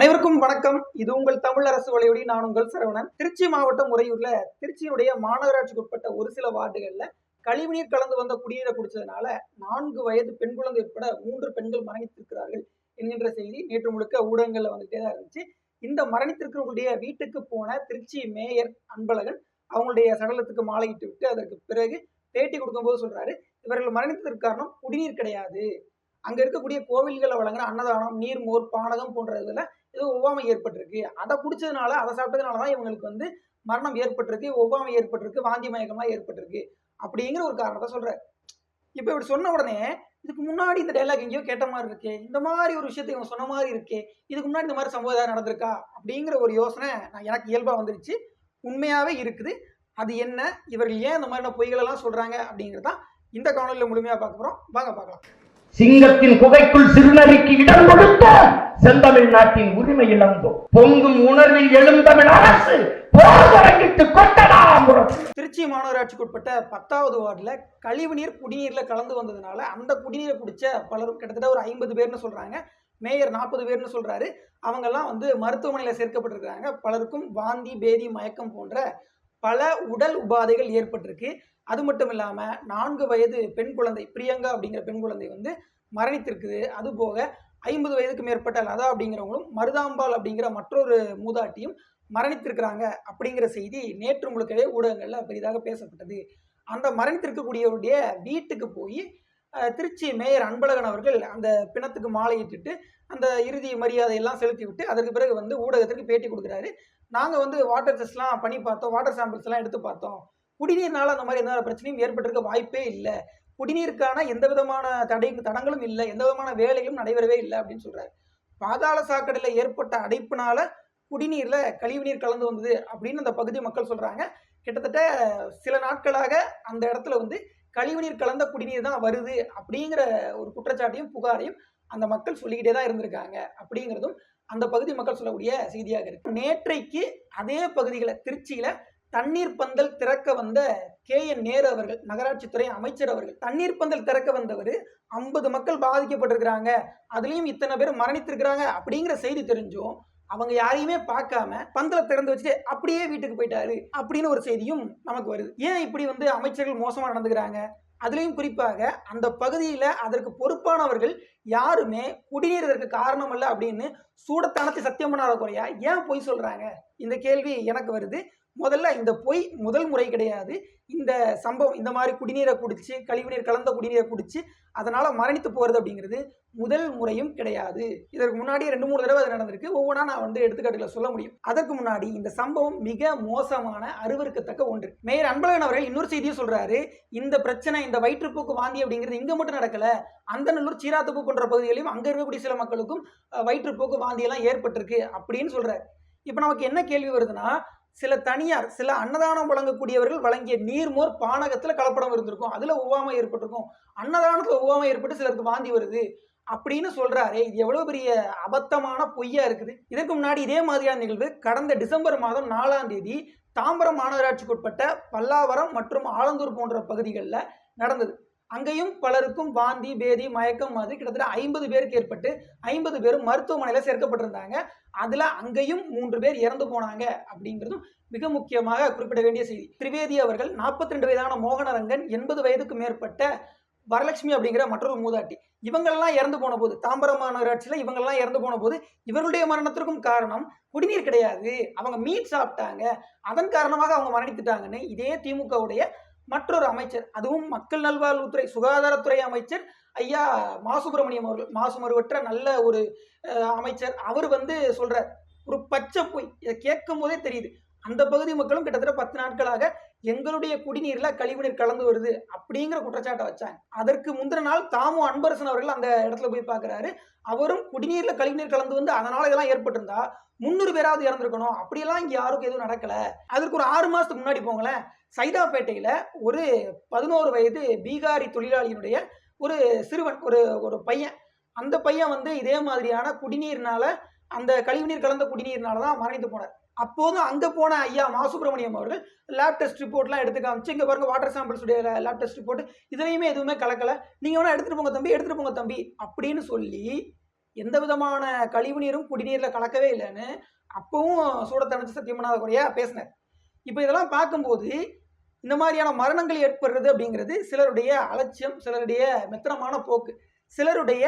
அனைவருக்கும் வணக்கம். இது உங்கள் தமிழ் அரசு வலையொலி. நான் உங்கள் சரவணன். திருச்சி மாவட்டம் உறையூர்ல திருச்சியினுடைய மாநகராட்சிக்கு உட்பட்ட ஒரு சில வார்டுகள்ல கழிவுநீர் கலந்து வந்த குடிநீரை குடிச்சதுனால நான்கு வயது பெண் குழந்தை உட்பட மூன்று பெண்கள் மரணித்திருக்கிறார்கள் என்கின்ற செய்தி நேற்று முழுக்க ஊடகங்கள்ல வந்துட்டே தான் இருந்துச்சு. இந்த மரணித்திருக்கிறவங்களுடைய வீட்டுக்கு போன திருச்சி மேயர் அன்பழகன் அவங்களுடைய சடலத்துக்கு மாலையிட்டு விட்டு அதற்கு பிறகு பேட்டி கொடுக்கும்போது சொல்றாரு இவர்கள் மரணித்ததற்கு காரணம் குடிநீர் கிடையாது. அங்க இருக்கக்கூடிய கோவில்களை வழங்குற அன்னதானம் நீர் மோர் பானகம் போன்ற இதுல ஏதோ ஒவ்வாமை ஏற்பட்டிருக்கு. அதை குடிச்சதுனால அதை சாப்பிட்டதுனால தான் இவங்களுக்கு வந்து மரணம் ஏற்பட்டிருக்கு ஒவ்வாமை ஏற்பட்டிருக்கு வாந்தி மயக்கம்லாம் ஏற்பட்டிருக்கு அப்படிங்கிற ஒரு காரணத்தை சொல்றாரு. இப்போ இப்படி சொன்ன உடனே இதுக்கு முன்னாடி இந்த டைலாக் எங்கேயோ கேட்ட மாதிரி இருக்கே இந்த மாதிரி ஒரு விஷயத்தை இவன் சொன்ன மாதிரி இருக்கே இதுக்கு முன்னாடி இந்த மாதிரி சம்பவம் ஏதாவது நடந்திருக்கா அப்படிங்கிற ஒரு யோசனை நான் எனக்கு இயல்பாக வந்துருச்சு. உண்மையாகவே இருக்குது. அது என்ன? இவர்கள் ஏன் இந்த மாதிரியான பொய்களெல்லாம் சொல்கிறாங்க அப்படிங்கிறதான் இந்த காணொலியில் முழுமையாக பார்க்க போகிறோம் வாங்க பார்க்கலாம். சிங்கத்தின் குகைக்குள் சிறுநறிக்கு இடம் கொடுத்த செந்தமிழ் நாட்டின் உரிமை இழந்தோம். பொங்கும் உணர்வில் எழுந்தமிழ் அரசு திருச்சி மாநகராட்சிக்கு உட்பட்ட பத்தாவது வார்டில் கழிவுநீர் குடிநீரில் கலந்து வந்ததுனால அந்த குடிநீரை குடிச்ச பலரும் கிட்டத்தட்ட ஒரு ஐம்பது பேர்னு சொல்றாங்க. மேயர் நாற்பது பேர்னு சொல்றாரு. அவங்கெல்லாம் வந்து மருத்துவமனையில் சேர்க்கப்பட்டிருக்கிறாங்க. பலருக்கும் வாந்தி பேதி மயக்கம் போன்ற பல உடல் உபாதைகள் ஏற்பட்டிருக்கு. அது மட்டும் இல்லாமல் நான்கு வயது பெண் குழந்தை பிரியங்கா அப்படிங்கிற பெண் குழந்தை வந்து மரணித்திருக்குது. அதுபோக ஐம்பது வயதுக்கு மேற்பட்ட லதா அப்படிங்கிறவங்களும் மருதாம்பாள் அப்படிங்கிற மற்றொரு மூதாட்டியும் மரணித்திருக்கிறாங்க அப்படிங்கிற செய்தி நேற்று முழுக்கவே ஊடகங்களில் பெரிதாக பேசப்பட்டது. அந்த மரணித்திருக்கக்கூடியவருடைய வீட்டுக்கு போய் திருச்சி மேயர் அன்பழகன் அவர்கள் அந்த பிணத்துக்கு மாலையிட்டுட்டு அந்த இறுதி மரியாதை எல்லாம் செலுத்தி விட்டு அதற்கு பிறகு வந்து ஊடகத்திற்கு பேட்டி கொடுக்குறாரு. நாங்கள் வந்து வாட்டர் டெஸ்ட்லாம் பண்ணி பார்த்தோம் வாட்டர் சாம்பிள்ஸ் எல்லாம் எடுத்து பார்த்தோம். குடிநீர்னால அந்த மாதிரி எந்த பிரச்சனையும் ஏற்பட்டிருக்க வாய்ப்பே இல்லை. குடிநீருக்கான எந்த விதமான தடை தடங்களும் இல்லை. எந்த விதமான வேலையும் நடைபெறவே இல்லை அப்படின்னு சொல்கிறார் பாதாள சாக்கடையில் ஏற்பட்ட அடைப்புனால குடிநீரில் கழிவுநீர் கலந்து வந்தது அப்படின்னு அந்த பகுதி மக்கள் சொல்கிறாங்க கிட்டத்தட்ட சில நாட்களாக அந்த இடத்துல வந்து கழிவுநீர் கலந்த குடிநீர் தான் வருது அப்படிங்கிற ஒரு குற்றச்சாட்டையும் புகாரையும் அந்த மக்கள் சொல்லிக்கிட்டே தான் இருந்திருக்காங்க. அப்படிங்கிறதும் அந்த பகுதி மக்கள் சொல்லக்கூடிய செய்தியாக இருக்கு. நேற்றைக்கு அதே பகுதிகளை திருச்சியில தண்ணீர் பந்தல் திறக்க வந்த கே. என். நேரு அவர்கள் நகராட்சித்துறை அமைச்சர் அவர்கள் தண்ணீர் பந்தல் திறக்க வந்தவர் ஐம்பது மக்கள் பாதிக்கப்பட்டிருக்கிறாங்க. அதுலயும் இத்தனை பேர் மரணித்திருக்கிறாங்க அப்படிங்கிற செய்தி தெரிஞ்சும் அவங்க யாரையுமே பார்க்காம பந்தலை திறந்து வச்சுட்டு அப்படியே வீட்டுக்கு போயிட்டாரு அப்படின்னு ஒரு செய்தியும் நமக்கு வருது. ஏன் இப்படி வந்து அமைச்சர்கள் மோசமா நடந்துக்கிறாங்க? அதுலேயும் குறிப்பாக அந்த பகுதியில் அதற்கு பொறுப்பானவர்கள் யாருமே குடிநீர் இதற்கு காரணம் அல்ல அப்படின்னு சூடத்தனத்தை சத்தியம் பண்ணாத குறையா ஏன் பொய் சொல்கிறாங்க இந்த கேள்வி எனக்கு வருது. முதல்ல இந்த பொய் முதல் முறை கிடையாது. இந்த சம்பவம் இந்த மாதிரி குடிநீரை குடிச்சு கழிவுநீர் கலந்த குடிநீரை குடிச்சு அதனால மரணித்து போறது அப்படிங்கிறது முதல் முறையும் கிடையாது. இதற்கு முன்னாடி ரெண்டு மூணு தடவை அது நடந்திருக்கு. ஒவ்வொன்றா நான் வந்து எடுத்துக்காட்டுகளை சொல்ல முடியும். அதற்கு முன்னாடி இந்த சம்பவம் மிக மோசமான அருவருக்கத்தக்க ஒன்று. மேயர் அன்பழகன் அவர்கள் இன்னொரு செய்தியும் சொல்றாரு. இந்த பிரச்சனை இந்த வயிற்றுப்போக்கு வாந்தி அப்படிங்கிறது இங்க மட்டும் நடக்கல. அந்தநல்லூர் சீராத்தப்பு போன்ற பகுதிகளிலும் அங்க இருக்கக்கூடிய சில மக்களுக்கும் வயிற்றுப்போக்கு வாந்தி எல்லாம் ஏற்பட்டிருக்கு அப்படின்னு சொல்றாரு. இப்போ நமக்கு என்ன கேள்வி வருதுன்னா சில தனியார் சில அன்னதானம் வழங்கக்கூடியவர்கள் வழங்கிய நீர்மோர் பானகத்தில் கலப்படம் இருந்திருக்கும். அதில் ஒவ்வாமை ஏற்பட்டிருக்கும். அன்னதானத்தில் ஒவ்வாமை ஏற்பட்டு சிலருக்கு வாந்தி வருது அப்படின்னு சொல்கிறாரே இது எவ்வளவு பெரிய அபத்தமான பொய்யா இருக்குது. இதற்கு முன்னாடி இதே மாதிரியான நிகழ்வு கடந்த டிசம்பர் மாதம் நாலாம் தேதி தாம்பரம் மாநகராட்சிக்கு உட்பட்ட பல்லாவரம் மற்றும் ஆலந்தூர் போன்ற பகுதிகளில் நடந்தது. அங்கேயும் பலருக்கும் வாந்தி பேதி மயக்கம் மாதிரி கிட்டத்தட்ட ஐம்பது பேருக்கு ஏற்பட்டு ஐம்பது பேரும் மருத்துவமனையில் சேர்க்கப்பட்டிருந்தாங்க. அதில் அங்கேயும் மூன்று பேர் இறந்து போனாங்க அப்படிங்கிறதும் மிக முக்கியமாக குறிப்பிட வேண்டிய செய்தி. திரிவேதி அவர்கள் நாற்பத்தி ரெண்டு வயதான மோகனரங்கன் எண்பது வயதுக்கு மேற்பட்ட வரலட்சுமி அப்படிங்கிற மற்றொரு மூதாட்டி. இவங்கள்லாம் இறந்து போன போது தாம்பரம் மாநகராட்சியில் இவங்கெல்லாம் இறந்து போன போது இவர்களுடைய மரணத்திற்கும் காரணம் குடிநீர் கிடையாது. அவங்க மீட் சாப்பிட்டாங்க. அதன் காரணமாக அவங்க மரணித்துட்டாங்கன்னு இதே திமுகவுடைய மற்றொரு அமைச்சர் அதுவும் மக்கள் நல்வாழ்வுத்துறை சுகாதாரத்துறை அமைச்சர் ஐயா மா சுப்பிரமணியம் அவர்கள் மாசுமருவற்ற நல்ல ஒரு அமைச்சர். அவர் வந்து சொல்றார் ஒரு பச்சை பொய். இதை கேட்கும் போதே தெரியுது. அந்த பகுதி மக்களும் கிட்டத்தட்ட பத்து நாட்களாக எங்களுடைய குடிநீர்ல கழிவுநீர் கலந்து வருது அப்படிங்கிற குற்றச்சாட்டை வச்சாங்க. அதற்கு முந்தின நாள் தாமு அன்பரசன் அவர்கள் அந்த இடத்துல போய் பார்க்கறாரு. அவரும் குடிநீர்ல கழிவுநீர் கலந்து வந்து அதனால இதெல்லாம் ஏற்பட்டிருந்தா முந்நூறு பேராவது இறந்துருக்கணும். அப்படியெல்லாம் இங்க யாருக்கும் எதுவும் நடக்கல. அதற்கு ஒரு ஆறு மாசத்துக்கு முன்னாடி போங்களேன். சைதாப்பேட்டையில் ஒரு பதினோரு வயது பீகாரி தொழிலாளியினுடைய ஒரு சிறுவன் ஒரு ஒரு பையன். அந்த பையன் வந்து இதே மாதிரியான குடிநீர்னால அந்த கழிவுநீர் கலந்த குடிநீர்னால தான் மறைந்து போனார். அப்போதும் அங்கே போன ஐயா மா சுப்பிரமணியம் அவர்கள் லேப் டெஸ்ட் ரிப்போர்ட்லாம் எடுத்து காமிச்சு இங்கே பாருங்க வாட்டர் சாம்பிள்ஸுடைய லேப் டெஸ்ட் ரிப்போர்ட் இதுலையுமே எதுவுமே கலக்கல. நீங்கள் வேணால் எடுத்துகிட்டு போங்க தம்பி எடுத்துகிட்டு போங்க தம்பி அப்படின்னு சொல்லி எந்த விதமான கழிவு நீரும் குடிநீரில் கலக்கவே இல்லைன்னு அப்பவும் சூடத்தணிச்சு சத்தியமனாத குறையாக பேசினார். இப்போ இதெல்லாம் பார்க்கும்போது இந்த மாதிரியான மரணங்கள் ஏற்படுறது அப்படிங்கிறது சிலருடைய அலட்சியம் சிலருடைய மெத்தனமான போக்கு சிலருடைய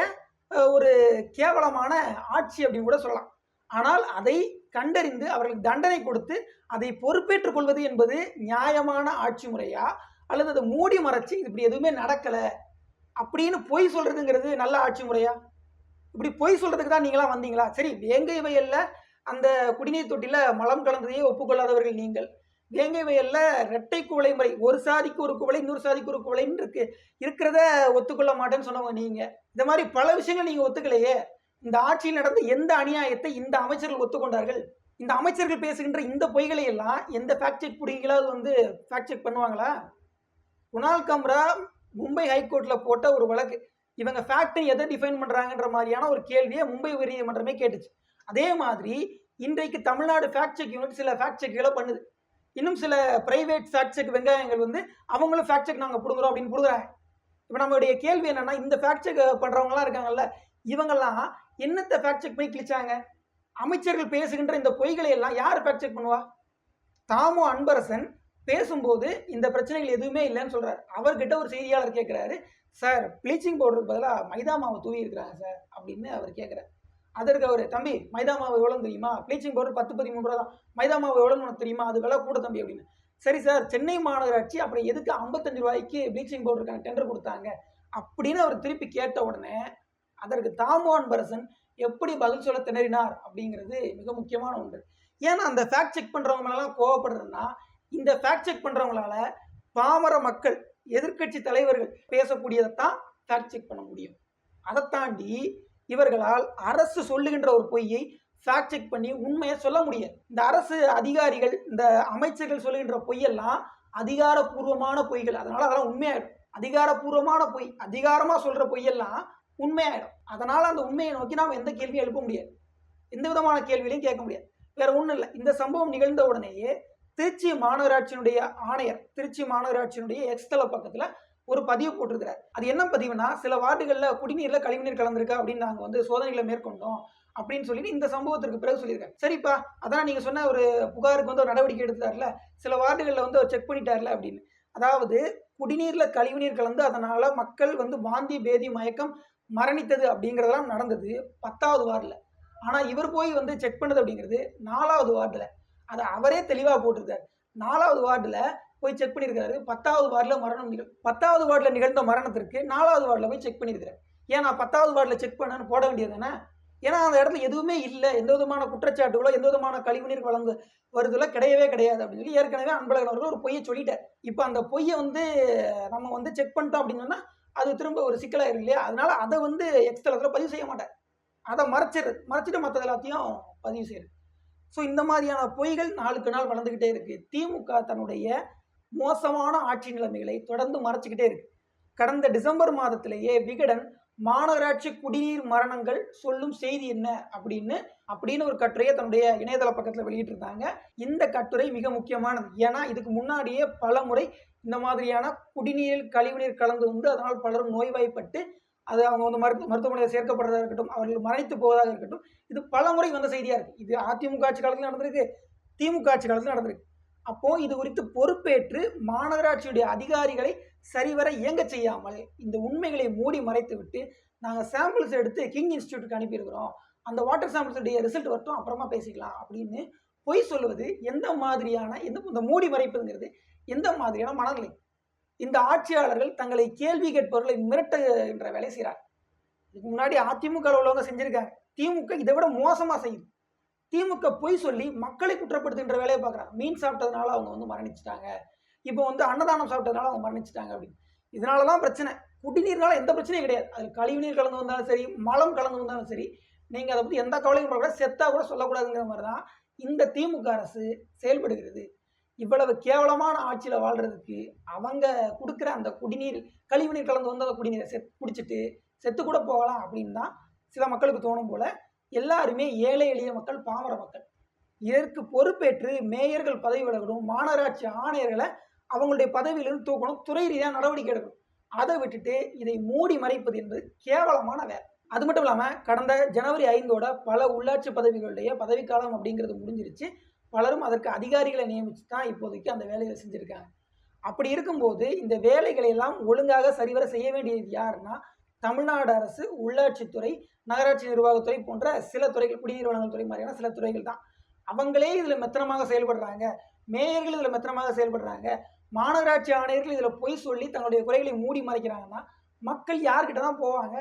ஒரு கேவலமான ஆட்சி அப்படின்னு கூட சொல்லலாம். ஆனால் அதை கண்டறிந்து அவர்களுக்கு தண்டனை கொடுத்து அதை பொறுப்பேற்றுக் கொள்வது என்பது நியாயமான ஆட்சி முறையா? அல்லது அதை மூடி மறைச்சு இது இப்படி எதுவுமே நடக்கலை அப்படின்னு பொய் சொல்றதுங்கிறது நல்ல ஆட்சி முறையா? இப்படி பொய் சொல்றதுக்கு தான் நீங்களாம் வந்தீங்களா? சரி வேங்கை வயல்ல அந்த குடிநீர் தொட்டியில் மலம் கலந்ததையே ஒப்புக்கொள்ளாதவர்கள் நீங்கள். வேங்கை வயல்ல ரெட்டை குவளை முறை ஒரு சாதிக்கு ஒரு குவளை இன்னொரு சாதிக்கு ஒரு குவளைன்னு இருக்கு. இருக்கிறத ஒத்துக்கொள்ள மாட்டேன்னு சொன்னவங்க நீங்க. இந்த மாதிரி பல விஷயங்கள் நீங்க ஒத்துக்கலையே. இந்த ஆட்சியில் நடந்த எந்த அநியாயத்தை இந்த அமைச்சர்கள் ஒத்துக்கொண்டார்கள்? இந்த அமைச்சர்கள் பேசுகின்ற இந்த பொய்களை எல்லாம் எந்த ஃபேக்ட் செக் பிடிங்களாவது வந்து ஃபேக்ட் செக் பண்ணுவாங்களா? குணால் கம்ரா மும்பை ஹைகோர்ட்டில் போட்ட ஒரு வழக்கு. இவங்க ஃபேக்டை எதை டிஃபைன் பண்ணுறாங்கன்ற மாதிரியான ஒரு கேள்வியை மும்பை உயர்நீதிமன்றமே கேட்டுச்சு. அதே மாதிரி இன்றைக்கு தமிழ்நாடு ஃபேக்ட் செக் யூனிட் சில ஃபேக்ட் செக்குகளை பண்ணுது. இன்னும் சில பிரைவேட் ஃபேக்ட் செக் வெங்காயங்கள் வந்து அவங்களும் ஃபேக்ட் செக் நாங்கள் கொடுக்குறோம் அப்படின்னு கொடுக்குறாங்க இப்போ நம்மளுடைய கேள்வி என்னன்னா இந்த ஃபேக்ட் செக் பண்ணுறவங்களாம் இருக்காங்கல்ல இவங்கெல்லாம் என்னத்தை ஃபேக்ட் செக் பண்ணி கிழிச்சாங்க? அமைச்சர்கள் பேசுகின்ற இந்த பொய்களை எல்லாம் யார் ஃபேக்ட் செக் பண்ணுவா? தாமு அன்பரசன் பேசும்போது இந்த பிரச்சனைகள் எதுவுமே இல்லைன்னு சொல்கிறார் அவர்கிட்ட ஒரு செய்தியாளர் கேட்குறாரு சார் ப்ளீச்சிங் பவுடருக்கு பதிலாக மைதா மாவு தூவி இருக்கிறாங்க சார் அப்படின்னு அவர் கேட்குறாரு அதற்கு அவர். தம்பி மைதா மாவு எவ்வளோ தெரியுமா? ப்ளீச்சிங் பவுடர் பத்து பதிமூணு ரூபா தான் மைதா மாவு எவ்வளோன்னு உனக்கு தெரியுமா? அது விலை கூட தம்பி அப்படின்னு. சரி சார் சென்னை மாநகராட்சி அப்புறம் எதுக்கு ஐம்பத்தஞ்சு ரூபாய்க்கு ப்ளீச்சிங் பவுடருக்கான டெண்டர் கொடுத்தாங்க? அப்படின்னு அவர் திருப்பி கேட்ட உடனே அதற்கு தாமோன் பரசன் எப்படி பதில் சொல்ல திணறினார் அப்படிங்கிறது மிக முக்கியமான ஒன்று. ஏன்னா அந்த ஃபேக்ட் செக் பண்ணுறவங்க மேலாம் கோவப்படுறதுன்னா இந்த ஃபேக்ட் செக் பண்ணுறவங்களால பாமர மக்கள் எதிர்க்கட்சி தலைவர்கள் பேசக்கூடியதை தான் ஃபேக்ட் செக் பண்ண முடியும். அதை தாண்டி இவர்களால் அரசு சொல்லுகின்ற ஒரு பொய்யை ஃபேக்ட் செக் பண்ணி உண்மையை சொல்ல முடியாது. இந்த அரசு அதிகாரிகள் இந்த அமைச்சர்கள் சொல்லுகின்ற பொய்யெல்லாம் அதிகாரப்பூர்வமான பொய்கள். அதனால அதெல்லாம் உண்மையாயிடும். அதிகாரப்பூர்வமான பொய் அதிகாரமாக சொல்கிற பொய்யெல்லாம் உண்மையாயிடும். அதனால் அந்த உண்மையை நோக்கி நாம் எந்த கேள்வியும் எழுப்ப முடியாது. எந்த விதமான கேள்வியிலையும் கேட்க முடியாது. வேற ஒன்றும் இல்லை. இந்த சம்பவம் நிகழ்ந்த உடனேயே திருச்சி மாநகராட்சியினுடைய ஆணையர் திருச்சி மாநகராட்சியினுடைய எக்ஸ்தல பக்கத்தில் ஒரு பதிவு போட்டிருக்கிறார். அது என்ன பதிவுனா சில வார்டுகளில் குடிநீர்ல கழிவுநீர் கலந்திருக்கா அப்படின்னு நாங்கள் வந்து சோதனைகளை மேற்கொண்டோம் அப்படின்னு சொல்லிட்டு இந்த சம்பவத்திற்கு பிறகு சொல்லியிருக்காரு சரிப்பா அதான் நீங்க சொன்ன ஒரு புகாருக்கு வந்து ஒரு நடவடிக்கை எடுத்தார்ல சில வார்டுகளில் வந்து அவர் செக் பண்ணிட்டார்ல அப்படின்னு. அதாவது குடிநீர்ல கழிவுநீர் கலந்து அதனால மக்கள் வந்து வாந்தி பேதி மயக்கம் மரணித்தது அப்படிங்கிறதெல்லாம் நடந்தது பத்தாவது வார்டில். ஆனால் இவர் போய் வந்து செக் பண்ணது அப்படிங்கிறது நாலாவது வார்டில். அதை அவரே தெளிவாக போட்டிருக்காரு. நாலாவது வார்டில் போய் செக் பண்ணியிருக்காரு பத்தாவது வார்டில் மரணம் நிகழ் பத்தாவது வார்டில் நிகழ்ந்த மரணத்திற்கு நாலாவது வார்டில் போய் செக் பண்ணியிருக்காரு ஏன் நான் பத்தாவது வார்டில் செக் பண்ணேன்னு போட வேண்டியது தானே? ஏன்னா அந்த இடத்துல எதுவுமே இல்லை. எந்த விதமான குற்றச்சாட்டுகளோ எந்த விதமான கழிவுநீர் வழங்கு வருதுல கிடையவே கிடையாது அப்படின்னு சொல்லி ஏற்கனவே அன்பழகன் அவர்கள் ஒரு பொய்யை சொல்லிட்டார். இப்போ அந்த பொய்யை வந்து நம்ம வந்து செக் பண்ணிட்டோம் அப்படின்னு சொன்னால் அது திரும்ப ஒரு சிக்கலாயிரும் இல்லையா? அதனால அதை வந்து எக்ஸ்தலத்தில் பதிவு செய்ய மாட்டார். அதை மறைச்சிடுறது மறைச்சிட்டு மற்றது எல்லாத்தையும் பதிவு செய்யுது ஸோ இந்த மாதிரியான பொய்கள் நாளுக்கு நாள் வளர்ந்துக்கிட்டே இருக்குது திமுக தன்னுடைய மோசமான ஆட்சி நிலைமைகளை தொடர்ந்து மறைச்சிக்கிட்டே இருக்கு. கடந்த டிசம்பர் மாதத்திலேயே விகடன் மாநகராட்சி குடிநீர் மரணங்கள் சொல்லும் செய்தி என்ன அப்படின்னு அப்படின்னு ஒரு கட்டுரையை தன்னுடைய இணையதள பக்கத்தில் வெளியிட்டிருந்தாங்க. இந்த கட்டுரை மிக முக்கியமானது. ஏன்னா இதுக்கு முன்னாடியே பல முறை இந்த மாதிரியான குடிநீரில் கழிவுநீர் கலந்து வந்து அதனால் பலரும் நோய்வாய்ப்பட்டு அது அவங்க வந்து மருத்துவ மருத்துவமனையில் சேர்க்கப்படுறதாக இருக்கட்டும் அவர்கள் மறைத்து போவதாக இருக்கட்டும் இது பல முறை வந்த செய்தியாக இருக்கு. இது அதிமுக ஆட்சி காலத்தில் நடந்திருக்கு திமுக ஆட்சி காலத்தில் நடந்திருக்கு. அப்போ இது குறித்து பொறுப்பேற்று மாநகராட்சியுடைய அதிகாரிகளை சரிவர இயங்க செய்யாமல் இந்த உண்மைகளை மூடி மறைத்து விட்டு நாங்கள் சாம்பிள்ஸ் எடுத்து கிங் இன்ஸ்டியூட்டுக்கு அனுப்பியிருக்கிறோம். அந்த வாட்டர் சாம்பிள்ஸுடைய ரிசல்ட் வரட்டும் அப்புறமா பேசிக்கலாம் அப்படின்னு பொய் சொல்லுவது எந்த மாதிரியான எந்த இந்த மூடி மறைப்புங்கிறது எந்த மாதிரியான மனநிலை? இந்த ஆட்சியாளர்கள் தங்களை கேள்வி கேட்பவர்களை மிரட்டுகின்ற வேலை செய்கிறார் இதுக்கு முன்னாடி அதிமுக உள்ளவங்க செஞ்சிருக்காங்க. திமுக இதை விட மோசமாக செய்யுது. திமுக பொய் சொல்லி மக்களை குற்றப்படுத்துகின்ற வேலையை பார்க்குறாங்க. மீன் சாப்பிட்டதுனால அவங்க வந்து மரணிச்சிட்டாங்க. இப்போ வந்து அன்னதானம் சாப்பிட்டதுனால அவங்க மரணிச்சிட்டாங்க அப்படின்னு. இதனால தான் பிரச்சனை. குடிநீர்னால எந்த பிரச்சனையும் கிடையாது. அது கழிவுநீர் கலந்து வந்தாலும் சரி மலம் கலந்து வந்தாலும் சரி நீங்கள் அதை பற்றி எந்த கவலையும் கூட செத்தா கூட சொல்லக்கூடாதுங்கிற மாதிரி தான் இந்த திமுக அரசு செயல்படுகிறது. இவ்வளவு கேவலமான ஆட்சியில் வாழ்கிறதுக்கு அவங்க கொடுக்குற அந்த குடிநீர் கழிவுநீர் கலந்து வந்து அந்த குடிநீரை செத் குடிச்சிட்டு செத்து கூட போகலாம் அப்படின்னு தான் சில மக்களுக்கு தோணும் போல எல்லாருமே ஏழை எளிய மக்கள் பாமர மக்கள். இதற்கு பொறுப்பேற்று மேயர்கள் பதவி விலகணும் மாநகராட்சி ஆணையர்களை அவங்களுடைய பதவியிலிருந்து தூக்கணும் துறை ரீதியாக நடவடிக்கை எடுக்கணும். அதை விட்டுட்டு இதை மூடி மறைப்பது என்பது கேவலமான வேலை. அது மட்டும் இல்லாமல் கடந்த ஜனவரி ஐந்தோட பல உள்ளாட்சி பதவிகளுடைய பதவிக்காலம் அப்படிங்கிறது முடிஞ்சிருச்சு. பலரும் அதற்கு அதிகாரிகளை நியமித்து தான் இப்போதைக்கு அந்த வேலைகளை செஞ்சுருக்காங்க. அப்படி இருக்கும்போது இந்த வேலைகளை எல்லாம் ஒழுங்காக சரிவர செய்ய வேண்டியது யாருன்னா தமிழ்நாடு அரசு உள்ளாட்சித்துறை நகராட்சி நிர்வாகத்துறை போன்ற சில துறைகள் குடிநீர் வழங்கல் துறை மாதிரியான சில துறைகள் தான். அவங்களே இதில் மெத்தனமாக செயல்படுறாங்க. மேயர்கள் இதில் மெத்தனமாக செயல்படுறாங்க. மாநகராட்சி ஆணையர்கள் இதில் பொய் சொல்லி தங்களுடைய குறைகளை மூடி மறைக்கிறாங்கன்னா மக்கள் யார்கிட்ட தான் போவாங்க?